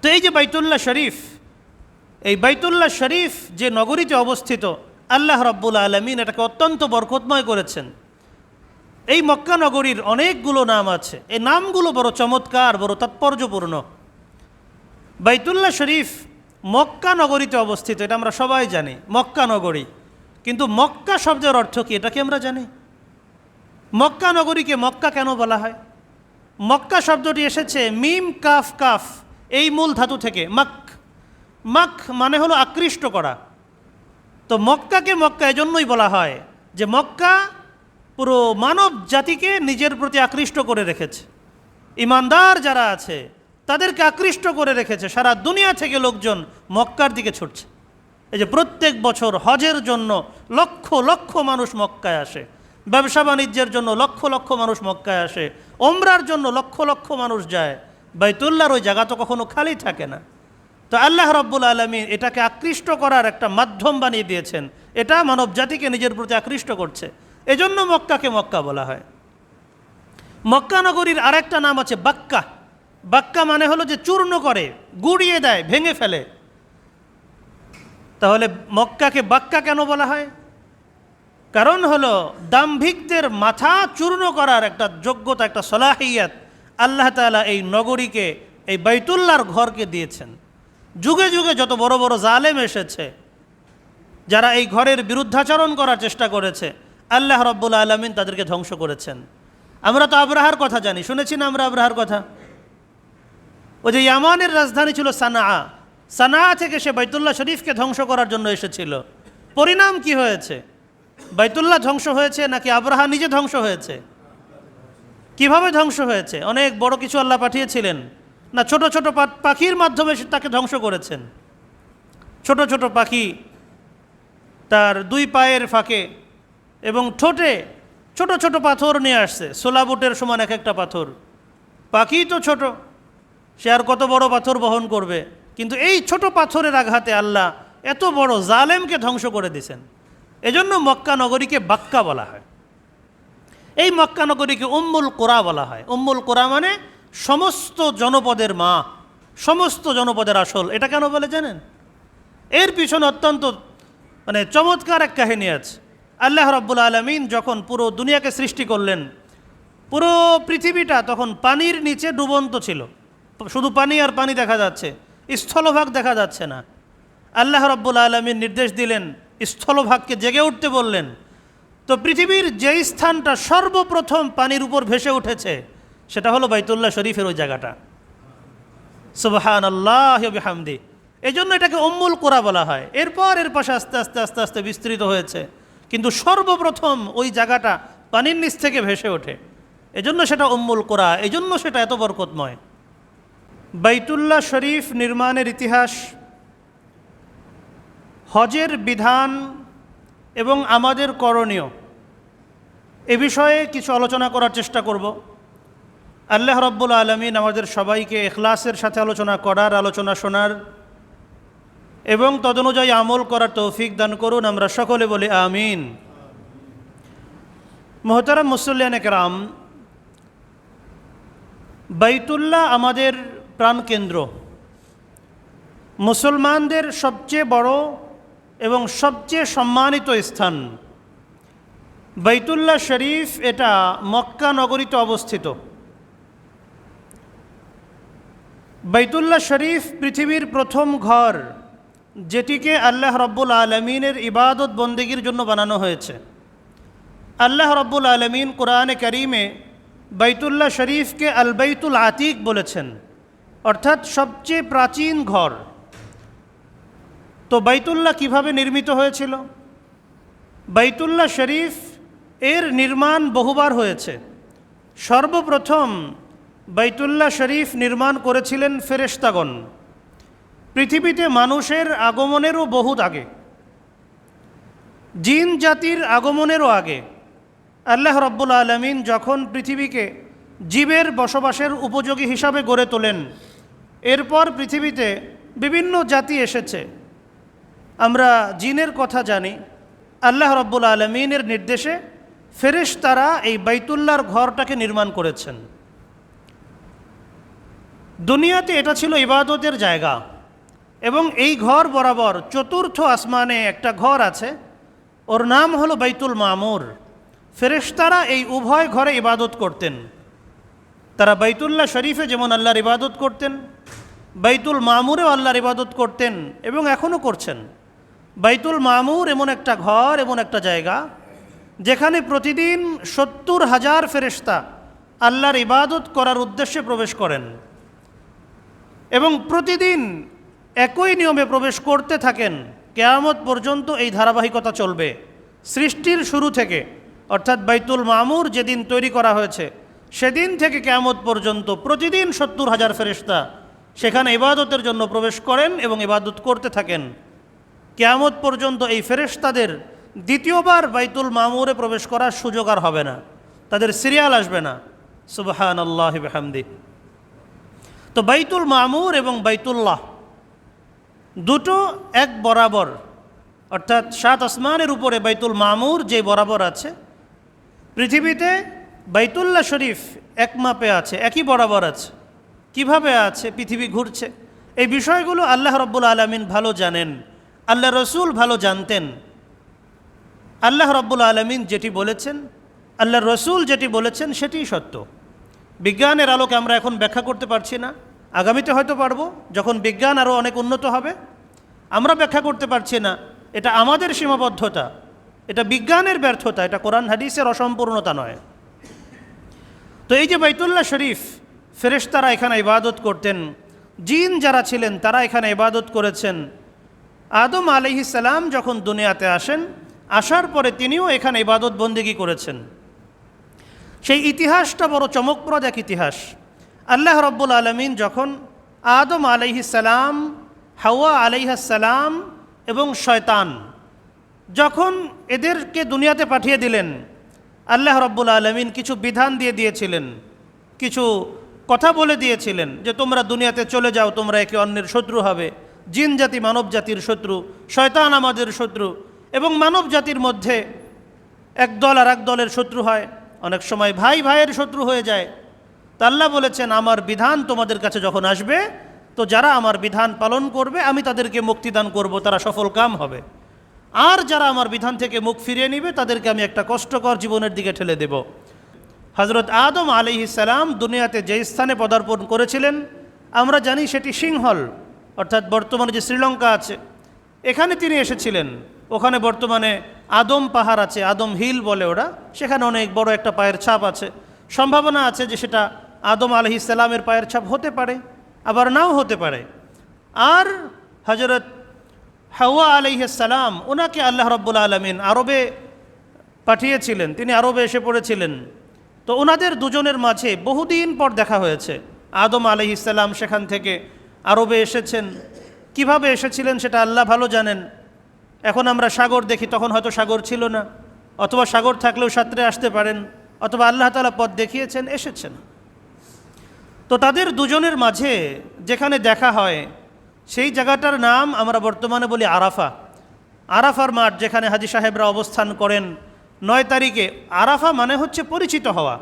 তো এই যে বাইতুল্লাহ শরীফ, এই বাইতুল্লাহ শরীফ যে নগরীতে অবস্থিত, আল্লাহ রব্বুল আলমিন এটাকে অত্যন্ত বরকতময় করেছেন। এই মক্কা নগরীর অনেকগুলো নাম আছে। এই নামগুলো বড় চমৎকার, বড় তাৎপর্যপূর্ণ। বাইতুল্লাহ শরীফ মক্কা নগরীতে অবস্থিত, এটা আমরা সবাই জানি, মক্কা নগরী। কিন্তু মক্কা শব্দের অর্থ কি, এটা কি আমরা জানি? মক্কা নগরীকে মক্কা কেন বলা হয়? মক্কা শব্দটি এসেছে মিম, কাফ কাফ। এই মূল ধাতু থেকে মক মক মানে হলো আকৃষ্ট করা। তো মক্কাকে মক্কা এজন্যই বলা হয় যে মক্কা পুরো মানব জাতিকে নিজের প্রতি আকৃষ্ট করে রেখেছে। ইমানদার যারা আছে, তাদেরকে আকৃষ্ট করে রেখেছে। সারা দুনিয়া থেকে লোকজন মক্কার দিকে ছুটছে। এই যে প্রত্যেক বছর হজের জন্য লক্ষ লক্ষ মানুষ মক্কায় আসে। ব্যবসা বাণিজ্যের জন্য লক্ষ লক্ষ মানুষ মক্কায় আসে। ওমরার জন্য লক্ষ লক্ষ মানুষ যায়। বাইতুল্লাহর ওই জায়গা তো কখনো খালি থাকে না। তো আল্লাহ রব্বুল আলমী এটাকে আকৃষ্ট করার একটা মাধ্যম বানিয়ে দিয়েছেন। এটা মানব জাতিকে নিজের প্রতি আকৃষ্ট করছে। এজন্য মক্কাকে মক্কা বলা হয়। মক্কা নগরীর আরেকটা নাম আছে বাক্কা। বাক্কা মানে হলো যে চূর্ণ করে, গুড়িয়ে দেয়, ভেঙে ফেলে। তাহলে মক্কাকে বাক্কা কেন বলা হয়? কারণ হলো দাম্ভিকদের মাথা চূর্ণ করার একটা যোগ্যতা, একটা সলাহিয়াত। আল্লাহ তালা এই নগরীকে, এই বাইতুল্লাহর ঘরকে দিয়েছেন। যুগে যুগে যত বড় বড় জালেম এসেছে, যারা এই ঘরের বিরুদ্ধাচরণ করার চেষ্টা করেছে, আল্লাহ রব্বুল আলমিন তাদেরকে ধ্বংস করেছেন। আমরা তো আব্রাহার কথা জানি। শুনেছি না আমরা আব্রাহার কথা? ওই যে ইয়ামানের রাজধানী ছিল সানা সানা থেকে সে বাইতুল্লাহ শরীফকে ধ্বংস করার জন্য এসেছিল। পরিণাম কি হয়েছে? বাইতুল্লাহ ধ্বংস হয়েছে নাকি আব্রাহা নিজে ধ্বংস হয়েছে? কীভাবে ধ্বংস হয়েছে? অনেক বড় কিছু আল্লাহ পাঠিয়েছিলেন। না, ছোট ছোট পাখির মাধ্যমে সে তাকে ধ্বংস করেছেন। ছোট ছোট পাখি তার দুই পায়ের ফাঁকে এবং ঠোঁটে ছোট ছোট পাথর নিয়ে আসছে। সোলাবুটের সমান এক একটা পাথর। পাখি তো ছোট, সে আর কত বড় পাথর বহন করবে? কিন্তু এই ছোট পাথরের আঘাতে আল্লাহ এত বড় জালেমকে ধ্বংস করে দিছেন এজন্য মক্কা নগরীকে বাক্কা বলা হয়। এই মক্কা নগরীকে উম্মুল কোরা বলা হয়। উম্মুল কোরা মানে সমস্ত জনপদের মা, সমস্ত জনপদের আসল। এটা কেন বলে জানেন? এর পিছনে অত্যন্ত মানে চমৎকার এক কাহিনী আছে। আল্লাহ রব্বুল আলমিন যখন পুরো দুনিয়াকে সৃষ্টি করলেন, পুরো পৃথিবীটা তখন পানির নিচে ডুবন্ত ছিল। শুধু পানি আর পানি দেখা যাচ্ছে, স্থলভাগ দেখা যাচ্ছে না। আল্লাহ রব্বুল আলমিন নির্দেশ দিলেন, স্থলভাগকে জেগে উঠতে বললেন তো পৃথিবীর যেই স্থানটা সর্বপ্রথম পানির উপর ভেসে উঠেছে, সেটা হলো বাইতুল্লাহ শরীফের ওই জায়গাটা। সুবহান আল্লাহ এই জন্য এটাকে অম্মুল কোরা বলা হয়। এরপর এর পাশে আস্তে আস্তে আস্তে আস্তে বিস্তৃত হয়েছে। কিন্তু সর্বপ্রথম ওই জায়গাটা পানির নিচ থেকে ভেসে ওঠে। এজন্য সেটা অম্মুল কোরা এই জন্য সেটা এত বরকতময়। বাইতুল্লাহ শরীফ নির্মাণের ইতিহাস, হজের বিধান এবং আমাদের করণীয়। এ বিষয়ে কিছু আলোচনা করার চেষ্টা করব। আল্লাহ রব্বুল আলমিন আমাদের সবাইকে এখলাসের সাথে আলোচনা করার, আলোচনা শোনার এবং তদনুযায়ী আমল করার তৌফিক দান করুন, আমরা সকলে বলি আমিন। মোহতারাম মুসল্লিয়ান একরাম, বাইতুল্লাহ আমাদের প্রাণকেন্দ্র। মুসলমানদের সবচেয়ে বড় এবং সবচেয়ে সম্মানিত স্থান। বাইতুল্লাহ শরীফ এটা মক্কা নগরীতে অবস্থিত। বাইতুল্লাহ শরীফ পৃথিবীর প্রথম ঘর, যেটিকে আল্লাহ রব্বুল আলমিনের ইবাদত বন্দেগীর জন্য বানানো হয়েছে। আল্লাহ রব্বুল আলমিন কোরআনে করিমে বাইতুল্লাহ শরীফকে আল বাইতুল আতিক বলেছেন, অর্থাৎ সবচেয়ে প্রাচীন ঘর। তো বাইতুল্লাহ কীভাবে নির্মিত হয়েছিল? বাইতুল্লাহ শরীফ এর নির্মাণ বহুবার হয়েছে। সর্বপ্রথম বাইতুল্লাহ শরীফ নির্মাণ করেছিলেন ফেরেশতাগণ। পৃথিবীতে মানুষের আগমনেরও বহুত আগে। জিন জাতির আগমনেরও আগে। আল্লাহ রব্বুল আলমিন যখন পৃথিবীকে জীবের বসবাসের উপযোগী হিসাবে গড়ে তোলেন, এরপর পৃথিবীতে বিভিন্ন জাতি এসেছে। আমরা জিনের কথা জানি, আল্লাহ রব্বুল আলমিনের নির্দেশে ফেরেশ তারা এই বাইতুল্লাহর ঘরটাকে নির্মাণ করেছেন। দুনিয়াতে এটা ছিল ইবাদতের জায়গা এবং এই ঘর বরাবর চতুর্থ আসমানে একটা ঘর আছে, ওর নাম হলো বাইতুল মামুর। ফেরেশতারা এই উভয় ঘরে ইবাদত করতেন। তারা বাইতুল্লাহ শরীফে যেমন আল্লাহর ইবাদত করতেন, বাইতুল মামুরেও আল্লাহর ইবাদত করতেন এবং এখনও করছেন। বাইতুল মামুর এমন একটা ঘর, এমন একটা জায়গা, যেখানে প্রতিদিন সত্তর হাজার ফেরেশতা আল্লাহর ইবাদত করার উদ্দেশ্যে প্রবেশ করেন। এবং প্রতিদিন একই নিয়মে প্রবেশ করতে থাকেন, কেয়ামত পর্যন্ত এই ধারাবাহিকতা চলবে। সৃষ্টির শুরু থেকে, অর্থাৎ বাইতুল মামুর যেদিন তৈরি করা হয়েছে, সেদিন থেকে কেয়ামত পর্যন্ত প্রতিদিন সত্তর হাজার ফেরিস্তা সেখানে ইবাদতের জন্য প্রবেশ করেন এবং ইবাদত করতে থাকেন। কেয়ামত পর্যন্ত এই ফেরেশতাদের দ্বিতীয়বার বাইতুল মামুরে প্রবেশ করার সুযোগ আর হবে না। তাদের সিরিয়াল আসবে না। সুবহান আল্লাহ হামদি তো বাইতুল মামুর এবং বাইতুল্লাহ দুটো এক বরাবর, অর্থাৎ সাত আসমানের উপরে বাইতুল মামুর যে বরাবর আছে, পৃথিবীতে বাইতুল্লাহ শরীফ এক মাপে আছে, একই বরাবর আছে। কীভাবে আছে? পৃথিবী ঘুরছে। এই বিষয়গুলো আল্লাহ রব্বুল আলমিন ভালো জানেন। আল্লাহ রসুল ভালো জানতেন। আল্লাহ রব্বুল আলমিন যেটি বলেছেন, আল্লাহ রসুল যেটি বলেছেন সেটিই সত্য। বিজ্ঞানের আলোকে আমরা এখন ব্যাখ্যা করতে পারছি না। আগামীতে হয়তো পারব, যখন বিজ্ঞান আরও অনেক উন্নত হবে। আমরা ব্যাখ্যা করতে পারছি না, এটা আমাদের সীমাবদ্ধতা। এটা বিজ্ঞানের ব্যর্থতা, এটা কোরআন হাদিসের অসম্পূর্ণতা নয়। তো এই যে বাইতুল্লাহ শরীফ, ফেরেশতারা এখানে ইবাদত করতেন। জিন যারা ছিলেন, তারা এখানে ইবাদত করেছেন। আদম সালাম যখন দুনিয়াতে আসেন, আসার পরে তিনিও এখানে ইবাদত বন্দিগি করেছেন। সেই ইতিহাসটা বড় চমকপ্রদ এক ইতিহাস। আল্লাহ রব্বুল আলমিন যখন আদম সালাম, হাওয়া আলাইহাসালাম এবং শয়তান যখন এদেরকে দুনিয়াতে পাঠিয়ে দিলেন, আল্লাহ রব্বুল আলমিন কিছু বিধান দিয়ে দিয়েছিলেন, কিছু কথা বলে দিয়েছিলেন যে তোমরা দুনিয়াতে চলে যাও, তোমরা একে অন্যের শত্রু হবে। জিন জাতি, মানব জাতির শত্রু, শয়তান আমাদের শত্রু এবং মানব জাতির মধ্যে এক দল আর এক দলের শত্রু হয়। অনেক সময় ভাই ভাইয়ের শত্রু হয়ে যায়। তা আল্লাহ বলেছেন, আমার বিধান তোমাদের কাছে যখন আসবে, তো যারা আমার বিধান পালন করবে, আমি তাদেরকে মুক্তিদান করব, তারা সফল কাম হবে। আর যারা আমার বিধান থেকে মুখ ফিরিয়ে নিবে, তাদেরকে আমি একটা কষ্টকর জীবনের দিকে ঠেলে দেব। হজরত আদম আলি সালাম দুনিয়াতে যে স্থানে পদার্পণ করেছিলেন, আমরা জানি সেটি সিংহল। অর্থাৎ বর্তমানে যে শ্রীলঙ্কা আছে, এখানে তিনি এসেছিলেন। ওখানে বর্তমানে আদম পাহাড় আছে, আদম হিল বলে ওরা। সেখানে অনেক বড় একটা পায়ের ছাপ আছে। সম্ভাবনা আছে যে সেটা আদম আলহি সালামের পায়ের ছাপ হতে পারে, আবার নাও হতে পারে। আর হজরত হাওয়া আলহিসাল্লাম ওনাকে আল্লাহ রব্বুল আলমিন আরবে পাঠিয়েছিলেন। তিনি আরবে এসে পড়েছিলেন। তো ওনাদের দুজনের মাঝে বহুদিন পর দেখা হয়েছে। আদম আলহিসাল্লাম সেখান থেকে আরবে এসেছেন। কীভাবে এসেছিলেন সেটা আল্লাহ ভালো জানেন। এখন আমরা সাগর দেখি, তখন হয়তো সাগর ছিল না। অথবা সাগর থাকলেও সাঁতরে আসতে পারেন, অথবা আল্লাহ তালা পথ দেখিয়েছেন, এসেছেন। তো তাদের দুজনের মাঝে যেখানে দেখা হয়, সেই জায়গাটার নাম আমরা বর্তমানে বলি আরাফা। আরাফার মাঠ যেখানে হাজি সাহেবরা অবস্থান করেন, নয় তারিখে। আরাফা মানে হচ্ছে পরিচিত হওয়া।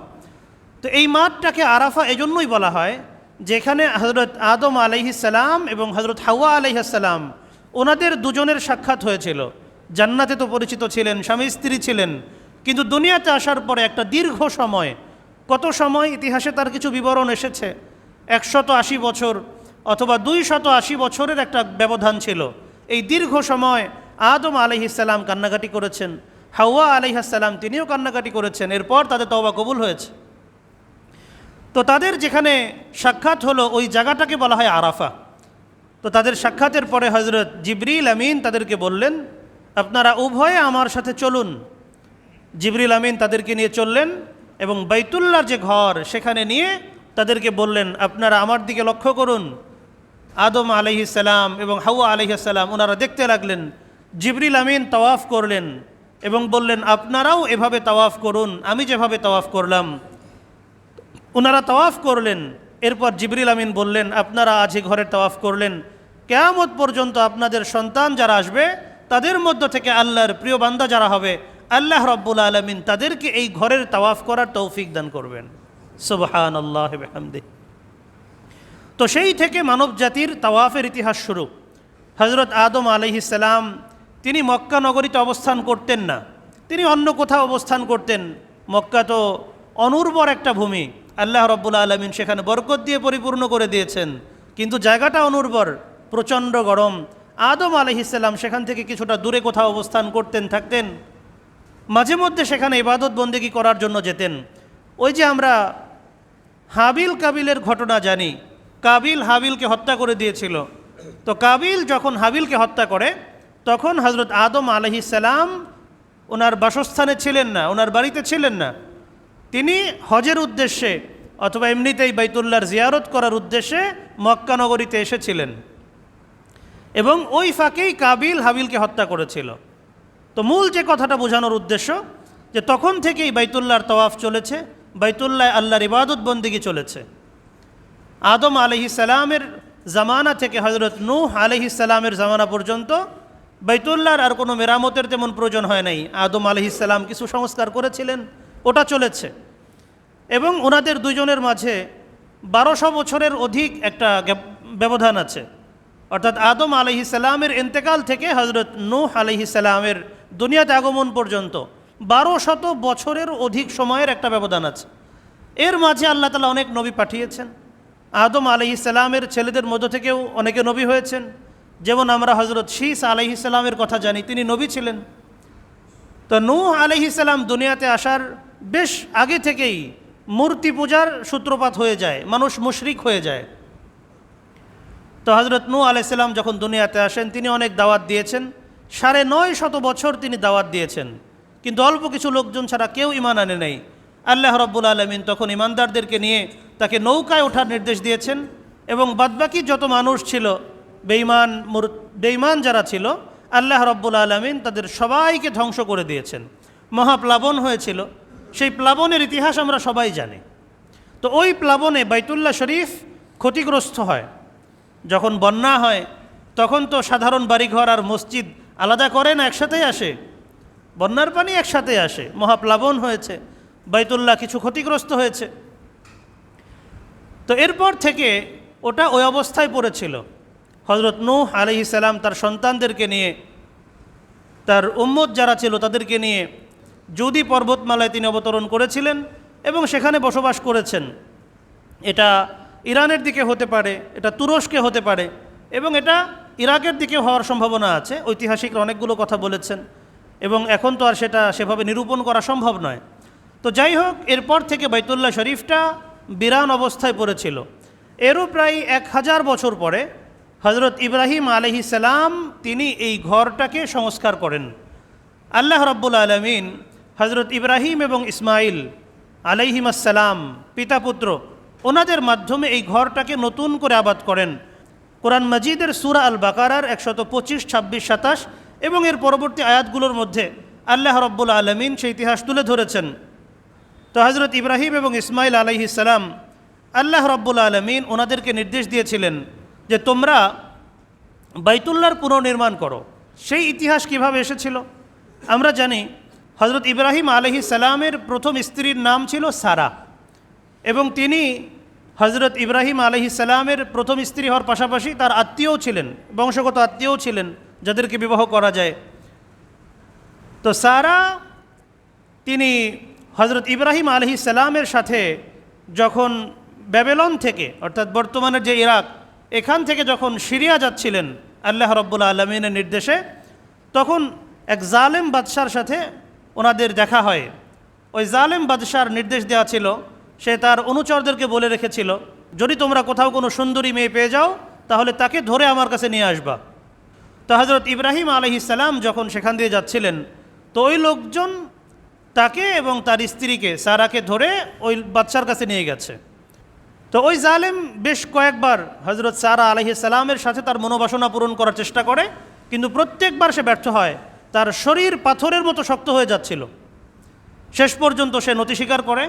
তো এই মাঠটাকে আরাফা এজন্যই বলা হয় যেখানে হজরত আদম আলাইহিসাল্লাম এবং হজরত হাওয়া আলাইহাসাল্লাম ওনাদের দুজনের সাক্ষাৎ হয়েছিল। জান্নাতে তো পরিচিত ছিলেন, স্বামী স্ত্রী ছিলেন। কিন্তু দুনিয়াতে আসার পরে একটা দীর্ঘ সময়, কত সময় ইতিহাসে তার কিছু বিবরণ এসেছে? একশত আশি বছর অথবা দুই শত আশি বছরের একটা ব্যবধান ছিল। এই দীর্ঘ সময় আদম আলহিসাল্লাম কান্নাকাটি করেছেন, হাওয়া আলহিহাসাল্লাম তিনিও কান্নাকাটি করেছেন। এরপর তাদের তওবা কবুল হয়েছে। তো তাদের যেখানে সাক্ষাৎ হলো, ওই জায়গাটাকে বলা হয় আরাফা। তো তাদের সাক্ষাতের পরে হজরত জিবরিল আমিন তাদেরকে বললেন, আপনারা উভয়ে আমার সাথে চলুন। জিবরিল আমিন তাদেরকে নিয়ে চললেন এবং বাইতুল্লার যে ঘর সেখানে নিয়ে তাদেরকে বললেন, আপনারা আমার দিকে লক্ষ্য করুন। আদম আলহিসাল্লাম এবং হাওয়া আলহিসাল্লাম ওনারা দেখতে লাগলেন, জিবরিল আমিন তাওয়াফ করলেন এবং বললেন, আপনারাও এভাবে তাওয়াফ করুন, আমি যেভাবে তাওয়াফ করলাম। ওনারা তাওয়াফ করলেন। এরপর জিবরিল আমিন বললেন, আপনারা আজ এই ঘরের তাওয়াফ করলেন। কেয়ামত পর্যন্ত আপনাদের সন্তান যারা আসবে, তাদের মধ্য থেকে আল্লাহর প্রিয় বান্দা যারা হবে, আল্লাহ রব্বুল আলমিন তাদেরকে এই ঘরের তাওয়াফ করার তৌফিক দান করবেন। সুবহান আল্লাহ তো সেই থেকে মানব জাতির তাওয়াফের ইতিহাস শুরু। হজরত আদম আলহিসাল্লাম তিনি মক্কা নগরীতে অবস্থান করতেন না। তিনি অন্য কোথাও অবস্থান করতেন। মক্কা তো অনুর্বর একটা ভূমি। আল্লাহ রব্বুল আলমিন সেখানে বরকত দিয়ে পরিপূর্ণ করে দিয়েছেন। কিন্তু জায়গাটা অনুর্বর, প্রচণ্ড গরম। আদম আলহিসাল্লাম সেখান থেকে কিছুটা দূরে কোথাও অবস্থান করতেন, থাকতেন। মাঝে মধ্যে সেখানে ইবাদত বন্দেগী করার জন্য যেতেন। ওই যে আমরা হাবিল কাবিলের ঘটনা জানি। কাবিল হাবিলকে হত্যা করে দিয়েছিল। তো কাবিল যখন হাবিলকে হত্যা করে, তখন হজরত আদম আলহি সালাম ওনার বাসস্থানে ছিলেন না, ওনার বাড়িতে ছিলেন না। তিনি হজের উদ্দেশ্যে অথবা এমনিতেই বাইতুল্লাহর জিয়ারত করার উদ্দেশ্যে মক্কা নগরীতে এসেছিলেন। এবং ওই ফাঁকেই কাবিল হাবিলকে হত্যা করেছিল। তো মূল যে কথাটা বোঝানোর উদ্দেশ্য, যে তখন থেকেই বাইতুল্লাহর তওয়াফ চলেছে, বাইতুল্লাহ আল্লাহর ইবাদত বন্দিগি চলেছে। আদম সালামের জামানা থেকে হজরত নূহ সালামের জামানা পর্যন্ত বাইতুল্লাহর আর কোনো মেরামতের তেমন প্রয়োজন হয় নাই। আদম সালাম কিছু সংস্কার করেছিলেন, ওটা চলেছে। এবং ওনাদের দুজনের মাঝে বারোশো বছরের অধিক একটা ব্যবধান আছে। অর্থাৎ আদম আলহি সালামের এন্তেকাল থেকে হজরত নূহ আলহি সালামের দুনিয়াতে আগমন পর্যন্ত বারো শত বছরের অধিক সময়ের একটা ব্যবধান আছে। এর মাঝে আল্লাহ তালা অনেক নবী পাঠিয়েছেন। আদম আলহি সালামের ছেলেদের মধ্য থেকেও অনেকে নবী হয়েছেন। যেমন আমরা হজরত শীস আলহি সালামের কথা জানি, তিনি নবী ছিলেন। তো নূহ আলহি সালাম দুনিয়াতে আসার বেশ আগে থেকেই মূর্তি পূজার সূত্রপাত হয়ে যায়, মানুষ মুশরিক হয়ে যায়। তো হজরত নূ আলাইসাল্লাম যখন দুনিয়াতে আসেন, তিনি অনেক দাওয়াত দিয়েছেন। সাড়ে নয় শত বছর তিনি দাওয়াত দিয়েছেন। কিন্তু অল্প কিছু লোকজন ছাড়া কেউ ইমান আনে নাই। আল্লাহ রব্বুল আলমিন তখন ইমানদারদেরকে নিয়ে তাকে নৌকায় ওঠার নির্দেশ দিয়েছেন এবং বাদবাকি যত মানুষ ছিল বেইমান মুর বেইমান যারা ছিল, আল্লাহ রব্বুল আলমিন তাদের সবাইকে ধ্বংস করে দিয়েছেন। মহাপ্লাবন হয়েছিল। সেই প্লাবনের ইতিহাস আমরা সবাই জানি। তো ওই প্লাবনে বাইতুল্লাহ শরীফ ক্ষতিগ্রস্ত হয়। যখন বন্যা হয়, তখন তো সাধারণ বাড়িঘর আর মসজিদ আলাদা করে না, একসাথেই আসে। বন্যার পানি একসাথে আসে, মহাপ্লাবন হয়েছে, বাইতুল্লাহ কিছু ক্ষতিগ্রস্ত হয়েছে। তো এরপর থেকে ওটা ওই অবস্থায় পড়েছিল। হজরত নূহ আলহি সালাম তার সন্তানদেরকে নিয়ে, তার উম্মত যারা ছিল তাদেরকে নিয়ে যদি পর্বতমালায় তিনি অবতরণ করেছিলেন এবং সেখানে বসবাস করেছেন, এটা ইরানের দিকে হতে পারে, এটা তুরস্কে হতে পারে, এবং এটা ইরাকের দিকে হওয়ার সম্ভাবনা আছে ঐতিহাসিকরা অনেকগুলো কথা বলেছেন, এবং এখন তো আর সেটা সেভাবে নিরূপণ করা সম্ভব নয়। তো যাই হোক, এরপর থেকে বাইতুল্লাহ শরীফটা বিরান অবস্থায় পড়েছিল। এরও প্রায় এক হাজার বছর পরে হজরত ইব্রাহিম আলহি সালাম তিনি এই ঘরটাকে সংস্কার করেন। আল্লাহ রব্বুল আলমিন হজরত ইব্রাহিম এবং ইসমাইল আলাইহিম আসসালাম পিতা পুত্র ওনাদের মাধ্যমে এই ঘরটাকে নতুন করে আবাদ করেন। কোরআন মজিদের সুরা আল বাকারার একশত পঁচিশ, ছাব্বিশ, সাতাশ এবং এর পরবর্তী আয়াতগুলোর মধ্যে আল্লাহ রব্বুল আলমিন সেই ইতিহাস তুলে ধরেছেন। তো হজরত ইব্রাহিম এবং ইসমাইল আলাইহিস সালাম আল্লাহ রব্বুল আলমিন ওনাদেরকে নির্দেশ দিয়েছিলেন যে তোমরা বাইতুল্লার পুনর্নির্মাণ করো। সেই ইতিহাস কীভাবে এসেছিল? আমরা জানি হজরত ইব্রাহিম আলহি সালামের প্রথম স্ত্রীর নাম ছিল সারা। এবং তিনি হজরত ইব্রাহিম আলহি সালামের প্রথম স্ত্রী হওয়ার পাশাপাশি তার আত্মীয়ও ছিলেন, বংশগত আত্মীয়ও ছিলেন, যাদেরকে বিবাহ করা যায়। তো সারা তিনি হজরত ইব্রাহিম আলহি সালামের সাথে যখন ব্যাবেলন থেকে, অর্থাৎ বর্তমানের যে ইরাক, এখান থেকে যখন সিরিয়া যাচ্ছিলেন, আল্লাহ রব্বুল আলমিনের নির্দেশে, তখন এক জালেম বাদশার সাথে ওনাদের দেখা হয়। ওই জালেম বাদশার নির্দেশ দেওয়া ছিল, সে তার অনুচরদেরকে বলে রেখেছিল, যদি তোমরা কোথাও কোনো সুন্দরী মেয়ে পেয়ে যাও, তাহলে তাকে ধরে আমার কাছে নিয়ে আসবা। তো হজরত ইব্রাহিম আলহি সালাম যখন সেখান দিয়ে যাচ্ছিলেন, তো ওই লোকজন তাকে এবং তার স্ত্রীকে, সারাকে ধরে ওই বাচ্চার কাছে নিয়ে গেছে। তো ওই জালেম বেশ কয়েকবার হজরত সারা আলহি সালামের সাথে তার মনোবাসনা পূরণ করার চেষ্টা করে, কিন্তু প্রত্যেকবার সে ব্যর্থ হয়। তার শরীর পাথরের মতো শক্ত হয়ে যাচ্ছিল। শেষ পর্যন্ত সে নতি স্বীকার করে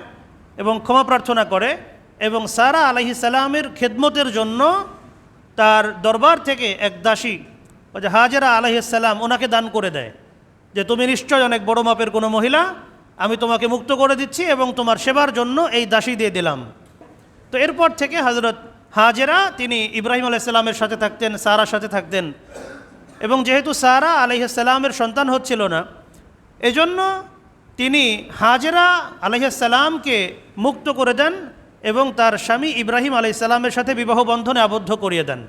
এবং ক্ষমা প্রার্থনা করে এবং সারা আলহি সালামের খেদমতের জন্য তার দরবার থেকে এক দাসী যে হাজেরা আলহিসাল্লাম ওনাকে দান করে দেয় যে, তুমি নিশ্চয় অনেক বড় মাপের কোনো মহিলা, আমি তোমাকে মুক্ত করে দিচ্ছি এবং তোমার সেবার জন্য এই দাসী দিয়ে দিলাম। তো এরপর থেকে হজরত হাজেরা, তিনি ইব্রাহিম আলাইসাল্লামের সাথে থাকতেন, সারার সাথে থাকতেন। এবং যেহেতু সারা আলাইসাল্লামের সন্তান হচ্ছিল না, এজন্য তিনি হাজেরা আলাইসাল্লামকে মুক্ত করে দেন এবং তার স্বামী ইব্রাহিম আলাইসাল্লামের সাথে বিবাহ বন্ধনে আবদ্ধ করিয়ে দেন।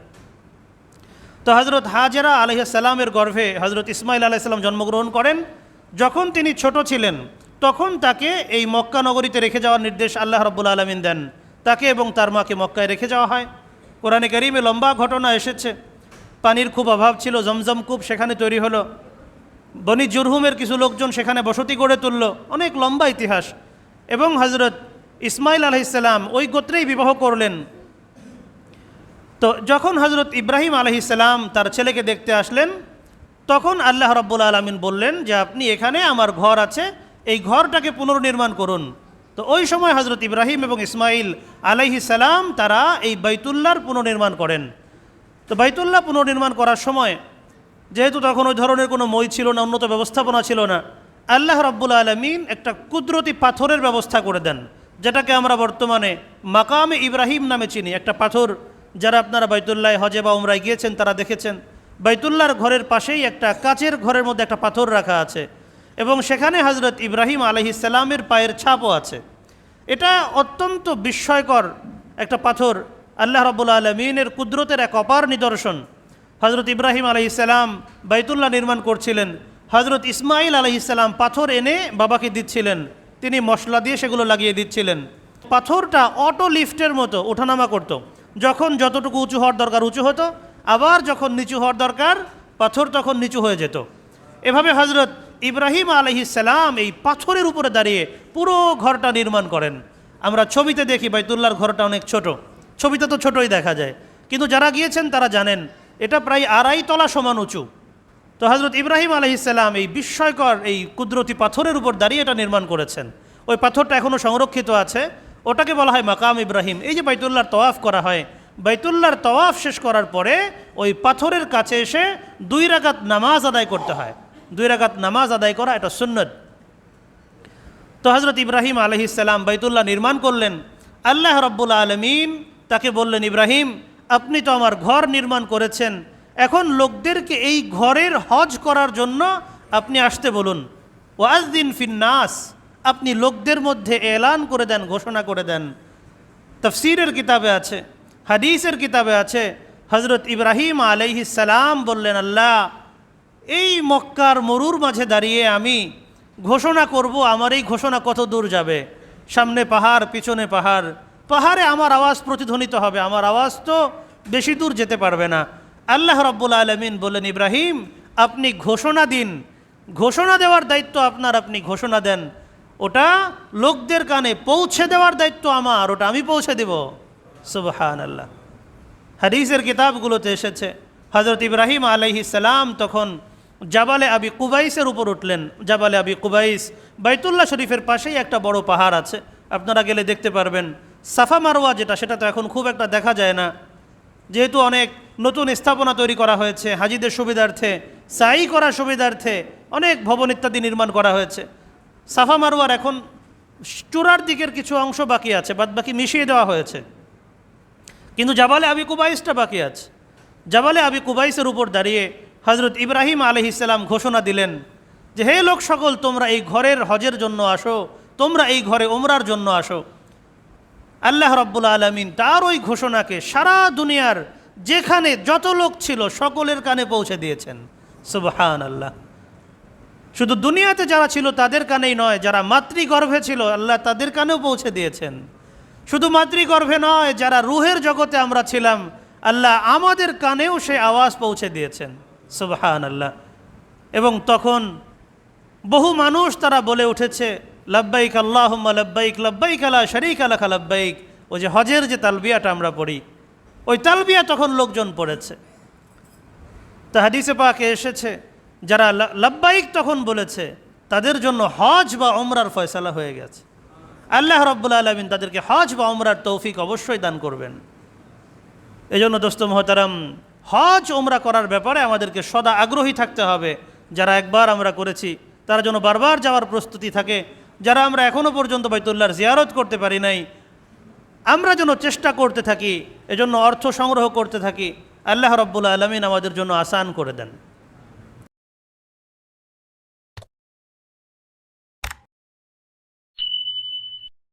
তো হজরত হাজেরা আলহিসাল্লামের গর্ভে হজরত ইসমাইল আলাইসাল্লাম জন্মগ্রহণ করেন। যখন তিনি ছোট ছিলেন, তখন তাকে এই মক্কা নগরীতে রেখে যাওয়ার নির্দেশ আল্লাহ রব্বুল আলমিন দেন। তাকে এবং তার মাকে মক্কায় রেখে যাওয়া হয়। কোরআনে করিমে লম্বা ঘটনা এসেছে। পানির খুব অভাব ছিল, জমজম কূপ সেখানে তৈরি হলো। বনি জুরহুমের কিছু লোকজন সেখানে বসতি গড়ে তুলল। অনেক লম্বা ইতিহাস। এবং হজরত ইসমাইল আলহিসাল্লাম ওই গোত্রেই বিবাহ করলেন। তো যখন হজরত ইব্রাহিম আলহিসাল্লাম তার ছেলেকে দেখতে আসলেন, তখন আল্লাহ রব্বুল আলমিন বললেন যে, আপনি এখানে আমার ঘর আছে, এই ঘরটাকে পুনর্নির্মাণ করুন। তো ওই সময় হজরত ইব্রাহিম এবং ইসমাইল আলাইহি সালাম তারা এই বাইতুল্লাহর পুনর্নির্মাণ করেন। তো বাইতুল্লাহ পুনর্নির্মাণ করার সময়, যেহেতু তখন ওই ধরনের কোনো মই ছিল না, উন্নত ব্যবস্থাপনা ছিল না, আল্লাহ রব্বুল আলমিন একটা কুদরতি পাথরের ব্যবস্থা করে দেন, যেটাকে আমরা বর্তমানে মাকামে ইব্রাহিম নামে চিনি। একটা পাথর যারা আপনারা বাইতুল্লাহ হজে বা উমরায় গিয়েছেন, তারা দেখেছেন, বাইতুল্লাহর ঘরের পাশেই একটা কাচের ঘরের মধ্যে একটা পাথর রাখা আছে, এবং সেখানে হজরত ইব্রাহিম আলহিসাল্লামের পায়ের ছাপও আছে। এটা অত্যন্ত বিস্ময়কর একটা পাথর আল্লাহ রব্বুল আলমিনের কুদরতের এক অপার নিদর্শন। হজরত ইব্রাহিম আলহিসাল্লাম বাইতুল্লাহ নির্মাণ করছিলেন। হজরত ইসমাইল আলহিসাল্লাম পাথর এনে বাবাকে দিচ্ছিলেন। তিনি মশলা দিয়ে সেগুলো লাগিয়ে দিচ্ছিলেন। পাথরটা অটো লিফটের মতো ওঠানামা করত। যখন যতটুকু উঁচু হওয়ার দরকার উঁচু হতো, আবার যখন নিচু হওয়ার দরকার, পাথর তখন নিচু হয়ে যেত। এভাবে হজরত ইব্রাহিম আলহিসাল্লাম এই পাথরের উপরে দাঁড়িয়ে পুরো ঘরটা নির্মাণ করেন। আমরা ছবিতে দেখি বাইতুল্লাহর ঘরটা অনেক ছোট। ছবিতে তো ছোটই দেখা যায়। কিন্তু যারা গিয়েছেন তারা জানেন, এটা প্রায় আড়াই তলা সমান উঁচু। তো হজরত ইব্রাহিম আলহিসাল্লাম এই বিস্ময়কর এই কুদরতি পাথরের উপর দাঁড়িয়ে এটা নির্মাণ করেছেন। ওই পাথরটা এখনও সংরক্ষিত আছে। ওটাকে বলা হয় মাকাম ইব্রাহিম। এই যে বাইতুল্লাহর তওয়াফ করা হয়, বাইতুল্লাহর তওয়াফ শেষ করার পরে ওই পাথরের কাছে এসে দুই রাগাত নামাজ আদায় করতে হয়। দুই রাগাত নামাজ আদায় করা এটা সুন্নত। তো হজরত ইব্রাহিম আলহিসাল্লাম বাইতুল্লাহ নির্মাণ করলেন। আল্লাহ রব্বুল আলমিন তাকে বললেন, ইব্রাহিম, আপনি তো আমার ঘর নির্মাণ করেছেন। এখন লোকদেরকে এই ঘরের হজ করার জন্য আপনি আসতে বলুন। ওয়াজদিন ফিন্নাস, আপনি লোকদের মধ্যে এলান করে দেন, ঘোষণা করে দেন। তফসিরের কিতাবে আছে, হাদিসের কিতাবে আছে হজরত ইব্রাহিম সালাম বললেন, আল্লাহ, এই মক্কার মরুর মাঝে দাঁড়িয়ে আমি ঘোষণা করব, আমার এই ঘোষণা কত দূর যাবে? সামনে পাহাড়, পিছনে পাহাড়। পাহাড়ে আমার আওয়াজ প্রতিধ্বনিত হবে, আমার আওয়াজ তো বেশি দূর যেতে পারবে না। আল্লাহ রব্বুল আলমিন বললেন, ইব্রাহিম, আপনি ঘোষণা দিন। ঘোষণা দেওয়ার দায়িত্ব আপনার, আপনি ঘোষণা দেন। ওটা লোকদের কানে পৌঁছে দেওয়ার দায়িত্ব আমার, ওটা আমি পৌঁছে দেব। সুবহান আল্লাহ হাদিসের কিতাবগুলোতে এসেছে হজরত ইব্রাহিম সালাম তখন জাবালে আবি কুবাইসের উপর উঠলেন। জাবালে আবি কুবাইস, বাইতুল্লাহ শরীফের পাশেই একটা বড় পাহাড় আছে। আপনারা গেলে দেখতে পারবেন সাফা মারোয়া যেটা, সেটা তো এখন খুব একটা দেখা যায় না। যেহেতু অনেক নতুন স্থাপনা তৈরি করা হয়েছে, হাজিদের সুবিধার্থে সাই করার সুবিধার্থে অনেক ভবন ইত্যাদি নির্মাণ করা হয়েছে। সাফা মারোয়ার এখন চূড়ার দিকের কিছু অংশ বাকি আছে, বাদ বাকি মিশিয়ে দেওয়া হয়েছে। কিন্তু জাবালে আবি কুবাইসটা বাকি আছে। জাবালে আবি কুবাইসের উপর দাঁড়িয়ে হজরত ইব্রাহিম আলহিসাল্লাম ঘোষণা দিলেন যে, হে লোক সকল তোমরা এই ঘরের হজের জন্য আসো, তোমরা এই ঘরে ওমরার জন্য আসো। আল্লাহ রব্বুল আলমিন তার ওই ঘোষণাকে সারা দুনিয়ার যেখানে যত লোক ছিল সকলের কানে পৌঁছে দিয়েছেন। সুবহান আল্লাহ শুধু দুনিয়াতে যারা ছিল তাদের কানেই নয়, যারা মাতৃগর্ভে ছিল আল্লাহ তাদের কানেও পৌঁছে দিয়েছেন। শুধু মাতৃগর্ভে নয়, যারা রুহের জগতে আমরা ছিলাম, আল্লাহ আমাদের কানেও সে আওয়াজ পৌঁছে দিয়েছেন। সুবহান আল্লাহ এবং তখন বহু মানুষ তারা বলে উঠেছে লব্বাইক আল্লাহ লব্বাইক লব্বাইক আলা শরিক আলা লব্বাইক। ওই যে হজের যে তালবিয়াটা আমরা পড়ি, ওই তালবিয়া তখন লোকজন পড়েছে। তা হাদিসে পাকে এসেছে, যারা লব্বাইক তখন বলেছে, তাদের জন্য হজ বা ওমরার ফয়সালা হয়ে গেছে। আল্লাহ রব্বুল আলমিন তাদেরকে হজ বা ওমরার তৌফিক অবশ্যই দান করবেন। এই জন্য দোস্ত মহতারাম, হজ ওমরা করার ব্যাপারে আমাদেরকে সদা আগ্রহী থাকতে হবে। যারা একবার আমরা করেছি, তারা যেন বারবার যাওয়ার প্রস্তুতি থাকে যারা আমরা এখনও পর্যন্ত বাইতুল্লাহর জিয়ারত করতে পারি নাই, আমরা যেন চেষ্টা করতে থাকি, এজন্য অর্থ সংগ্রহ করতে থাকি। আল্লাহ রব্বুল আলমিন আমাদের জন্য আসান করে দেন।